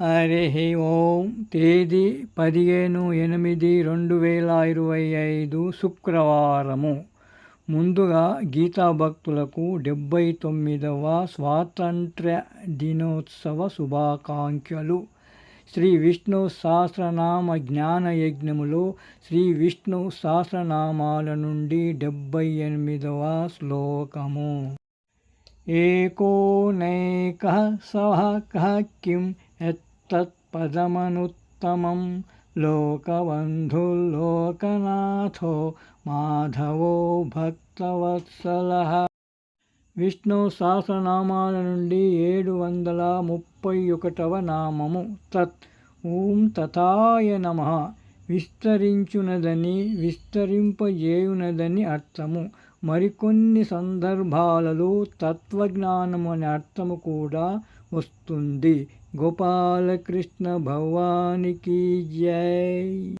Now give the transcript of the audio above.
హరి ఓం తేదీ పదిహేను ఎనిమిది రెండు వేల ఇరవై ఐదు శుక్రవారము. ముందుగా గీతా భక్తులకు డెబ్బై తొమ్మిదవ స్వాతంత్ర్య దినోత్సవ శుభాకాంక్షలు. శ్రీ విష్ణు సహస్రనామ జ్ఞాన యజ్ఞములో శ్రీ విష్ణు సహస్రనామాల నుండి డెబ్బై ఎనిమిదవ శ్లోకము. ఏకోనైకः సహ కిం యత్తత్పదమనుత్తమం లోకబంధుల్లోకనాథో మాధవో భక్తవత్సలः. విష్ణు సహస్రనామాల నుండి ఏడు వందల ముప్పై ఒకటవ నామము తత్. ఓం తథాయ నమ. విస్తరించునదని విస్తరింపజేయునదని అర్థము. మరికొన్ని సందర్భాలలో తత్వజ్ఞానం అనే అర్థము కూడా मुस्तुंदी गोपाल कृष्ण भगवान की जय।